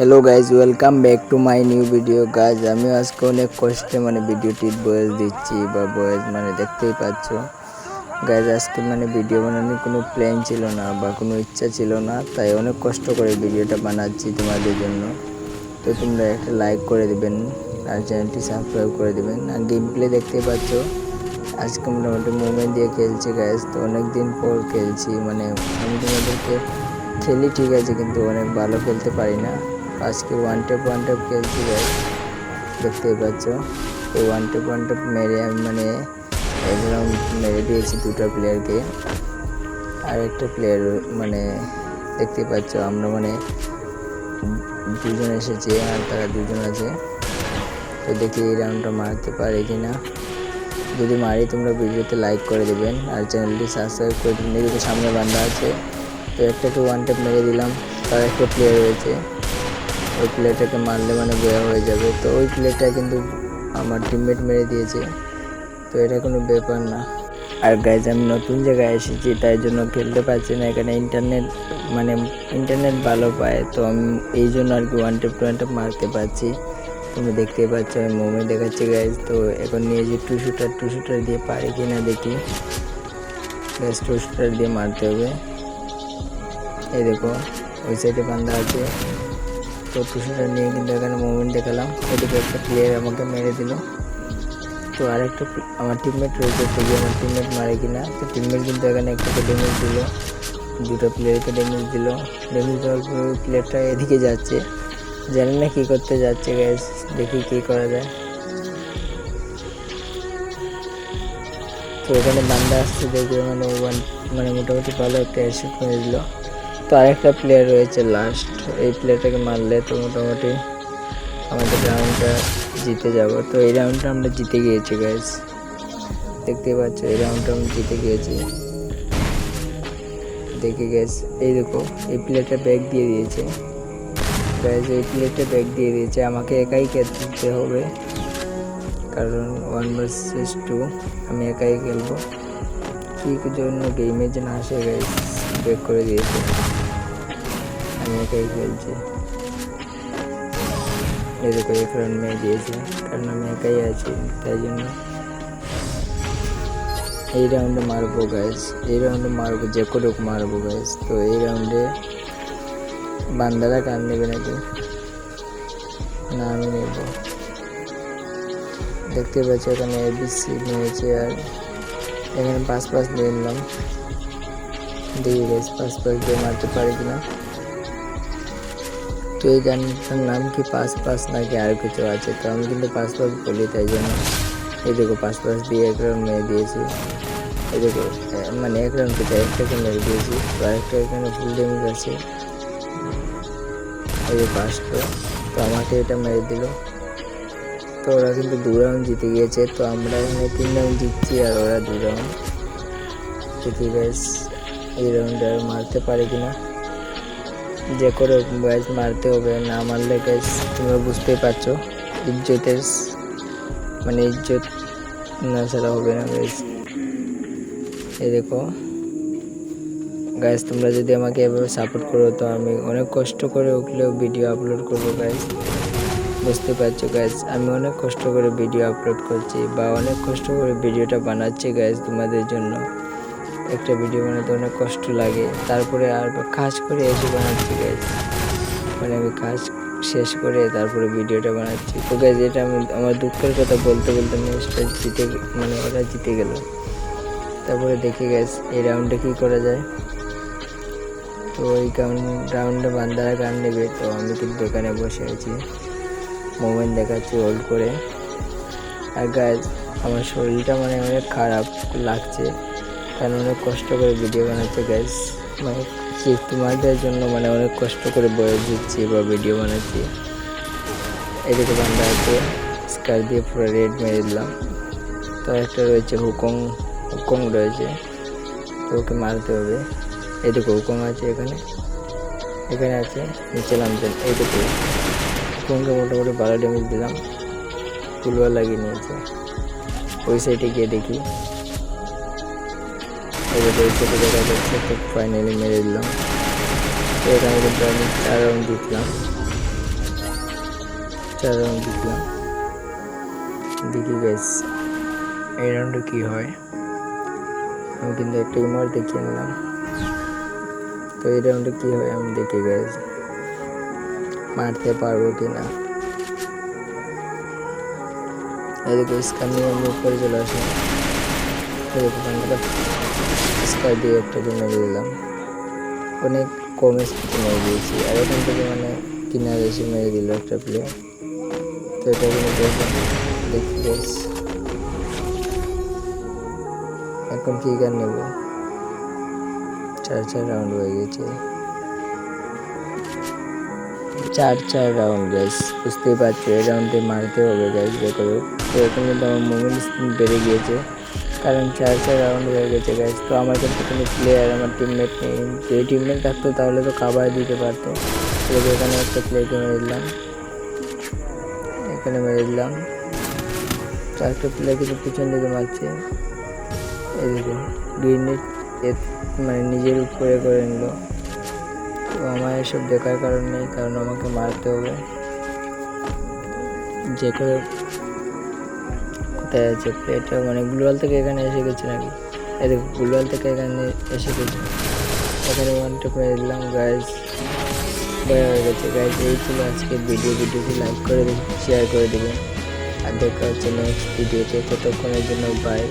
Hello guys welcome back to my new video guys আমি আজকে অনেক কষ্টে মানে ভিডিওটির বয়স দিচ্ছি বা বয়স মানে দেখতেই পাচ্ছ। গাইজ আজকে মানে ভিডিও বানানোর কোনো প্ল্যান ছিল না বা কোনো ইচ্ছা ছিল না, তাই অনেক কষ্ট করে ভিডিওটা বানাচ্ছি তোমাদের জন্য। তো তোমরা একটা লাইক করে দিবেন আর চ্যানেলটি সাবস্ক্রাইব করে দিবেন। আর গেম প্লে দেখতেই পাচ্ছ, আজকে মোটামুটি মুভমেন্ট দিয়ে খেলছি গাইজ তো অনেক দিন পর খেলছি মানে আমি তোমাদেরকে খেলি ঠিক আছে, কিন্তু অনেক ভালো খেলতে পারি না। আজকে ওয়ান টেপ ওয়ান টেপ খেলছি দেখতেই পাচ্ছ? তো ওয়ান টেপ ওয়ান টেপ মেরে আমি মানে এক রাউন্ড মেরে দিয়েছি দুটো প্লেয়ারকে আর একটা প্লেয়ার মানে দেখতে পাচ্ছ, আমরা মানে দুজন এসেছি আর তারা দুজন আছে। তো দেখি এই রাউন্ডটা মারতে পারে কি না যদি মারি তোমরা ভিডিওতে লাইক করে দেবেন। আর চ্যানেলটি সাবস্ক্রাইব করে দেবেন। সামনে বান্ধা আছে। তো একটাকে ওয়ান টেপ মেরে দিলাম। তার একটা প্লেয়ার রয়েছে। ওই প্লেয়ারটাকে মারলে মানে বেয়া হয়ে যাবে। তো ওই প্লেয়ারটা কিন্তু আমার টিমমেট মেরে দিয়েছে। তো এটা কোনো ব্যাপার না। আর গাইজ আমি নতুন জায়গায় এসেছি, তাই জন্য খেলতে পারছি না। এখানে ইন্টারনেট মানে ইন্টারনেট ভালো পায়। তো আমি এই জন্য আর কি ওয়ান টেপ টু ওয়ান মারতে পারছি। তুমি দেখতেই পাচ্ছ, আমি মোমে দেখাচ্ছি গাইজ তো এখন নিয়েছি টু শুটার টু শুটার দিয়ে পারি কি না দেখি। গ্যাস টু শুটার দিয়ে মারতে হবে। এই দেখো, ওই সাইডে বান্ধা আছে। তো টু শুটার নিয়ে কিন্তু এখানে মুভমেন্ট দেখালাম। এদিকে একটা প্লেয়ার আমাকে মেরে দিল। তো আরেকটা আমার টিমমেট রয়েছে, তো আমার টিমমেট মারে কিনা, তো টিমমেট কিন্তু এখানে একটাকে ড্যামেজ দিল। দুটো প্লেয়ারকে ড্যামেজ দিল। ড্যামেজ দেওয়ার পর প্লেয়ারটা এদিকে যাচ্ছে। জানি না কী করতে যাচ্ছে গ্যাস দেখি কী করা যায়। তো এখানে বান্দা আসছে দেখে মানে ওয়ান মানে মোটামুটি ভালো একটা অ্যাসিড করে দিল। তো আরেকটা প্লেয়ার রয়েছে লাস্ট এই প্লেয়ারটাকে মারলে তো মোটামুটি আমাদের রাউন্ডটা জিতে যাব। তো এই রাউন্ডটা আমরা জিতে গিয়েছি গাইজ দেখতেই পাচ্ছ, এই রাউন্ডটা আমরা জিতে গিয়েছি। দেখে গেছ এই দেখো, এই প্লেয়ারটা ব্যাগ দিয়ে দিয়েছে। গাইজ এই প্লেয়ারটা ব্যাগ দিয়ে দিয়েছে। আমাকে একাই খেলতে হবে, কারণ ওয়ান ভার্সেস টু আমি একাই খেলব। কী জন্য গেমে যেন আসে গাইজ ব্যাক করে দিয়েছে। আমি একাই খেলছি এই দেখো মেয়ে দিয়েছে কারণ আমি একাই আছি, তাই জন্য এই রাউন্ডে মারবো গাইজ এই রাউন্ডে মারবো, যে করে মারবো গাইজ তো এই রাউন্ডে বান্দারা কান নেবে নাকি? না, আমি নেব। দেখতে পাচ্ছি এখানে এবিসি নিয়েছে আর এখানে পাঁচ পাঁচ নিয়ে নিলাম। দেখি গাইজ পাঁচ পাঁচ দিয়ে মারতে পারি কিনা? তো এই গানটার নাম কি পাঁচ পাঁচ নাকি আর কিছু আছে? তো আমি কিন্তু পাঁচ পাঁচ বলি, তাই জন্য এই দেখো পাঁচ পাঁচ দিয়ে এক রাউন্ড মেরে দিয়েছি। এই দেখো মানে এক রাউন্ড থেকে একটাকে মেরে দিয়েছি। তো আরেকটা এখানে ফুল ড্যামেজ আছে। এই যে পাঁচটা, তো আমাকে এটা মেরে দিল। তো ওরা কিন্তু দু রাউন্ড জিতে গিয়েছে, তো আমরা এখানে তিন রাউন্ড জিতছি আর ওরা দু রাউন্ড। দেখি ব্যাস এই রাউন্ডে আর মারতে পারে কিনা? যে করে ব্যাস মারতে হবে, না মারলে গ্যাস তোমরা বুঝতেই পারছ। ইজ্জতের মানে ইজ্জত না ছাড়া হবে না গ্যাস এই দেখো। গাইজ তোমরা যদি আমাকে এভাবে সাপোর্ট করো, তো আমি অনেক কষ্ট করে উঠলেও ভিডিও আপলোড করব গাইজ বুঝতে পারছ গাইজ আমি অনেক কষ্ট করে ভিডিও আপলোড করছি বা অনেক কষ্ট করে ভিডিওটা বানাচ্ছি গাইজ তোমাদের জন্য। একটা ভিডিও বানাতে অনেক কষ্ট লাগে। তারপরে আর কাজ করে এসে বানাচ্ছি গাইজ মানে আমি কাজ শেষ করে তারপরে ভিডিওটা বানাচ্ছি। তো গাইজ এটা আমি আমার দুঃখের কথা বলতে বলতে ম্যাচটা জিতে মানে ওরা জিতে গেল। তারপরে দেখে গেছ এই রাউন্ডে কী করা যায়? তো ওই এই রাউন্ডে বান্দারা গান নেবে। তো, আমি কিন্তু দোকানে বসে আছি। মোমেন্ট দেখাচ্ছি হোল্ড করে। আর গাছ আমার শরীরটা মানে অনেক খারাপ লাগছে। কারণ অনেক কষ্ট করে ভিডিও বানাচ্ছে গ্যাস মানে কি, তোমাদের জন্য মানে অনেক কষ্ট করে বয়স দিচ্ছি বা ভিডিও বানাচ্ছি এদিকে বান্দা আছে, স্কার দিয়ে পুরো রেড মেরে দিলাম। তো একটা রয়েছে হুকং হুকং রয়েছে। তো ওকে মারতে হবে। এদিকে হুকং আছে এখানে। এখানে আছে, নিচে নামছেন এইদিকে হুকংকে মোটামুটি ভালো ড্যামেজ দিলাম। ফুলবার লাগিয়ে নিয়েছে। ওই সাইডে গিয়ে দেখি। দেখা যাচ্ছে তো ফাইনালি মেরে দিলাম। তো কিন্তু আমি চার রাউন্ড জিতলাম। চার রাউন্ড জিতলাম। দেখি গাইস এই রাউন্ডে কি হয়? আমি কিন্তু একটা ইমোট দেখিয়ে নিলাম। তো এই রাউন্ডে কি হয় আমি দেখি গাইস মারতে পারব কি না এদিকে স্কার নিয়ে আমি উপরে চলে আসলাম। স্কার দিয়ে একটাকে মেরে দিলাম। অনেক কম মেরে দিয়েছি। আর এখান থেকে মানে কিনারে এসে মেরে দিল একটা প্লেয়ার তো এটা কিন্তু দেখলাম দেখি এখন কি গান নেব? চার চার রাউন্ড হয়ে গেছে। চার চার রাউন্ড গ্যাস বুঝতেই পারছ, এই রাউন্ডে মারতে হবে গ্যাস যে করে তো এখন কিন্তু আমার মুভমেন্ট বেড়ে গিয়েছে। কারণ চার চার রাউন্ড হয়ে গেছে গ্যাস তো আমার কিন্তু কোনো প্লেয়ার আমার টিমমেট নেই। যদি টিমমেট থাকতো, তাহলে তো কাবার দিতে পারতো। তো এখানে একটা প্লেয়ারকে মেরে দিলাম। এখানে মেরে দিলাম। চারটা প্লেয়ার কিন্তু পিছন দিকে মারছে। এই দেখুন গ্রিনেট মানে নিজের উপরে করে নিল। তো আমার এসব দেখার কারণ নেই, কারণ আমাকে মারতে হবে। যে করে কোথায় আছে প্লেটা মানে গ্লোয়াল থেকে এখানে এসে গেছে নাকি? এই দেখো গ্লোয়াল থেকে এখানে এসে গেছে। এখানে ওয়ানটা পেয়ে দিলাম গাইজ হয়ে গেছে। গাইজ এই ছিল আজকে ভিডিও ভিডিওটি লাইক করে দেবেন শেয়ার করে দেবেন। আর দেখা হচ্ছে নেক্সট ভিডিওতে ততক্ষণের জন্য বাই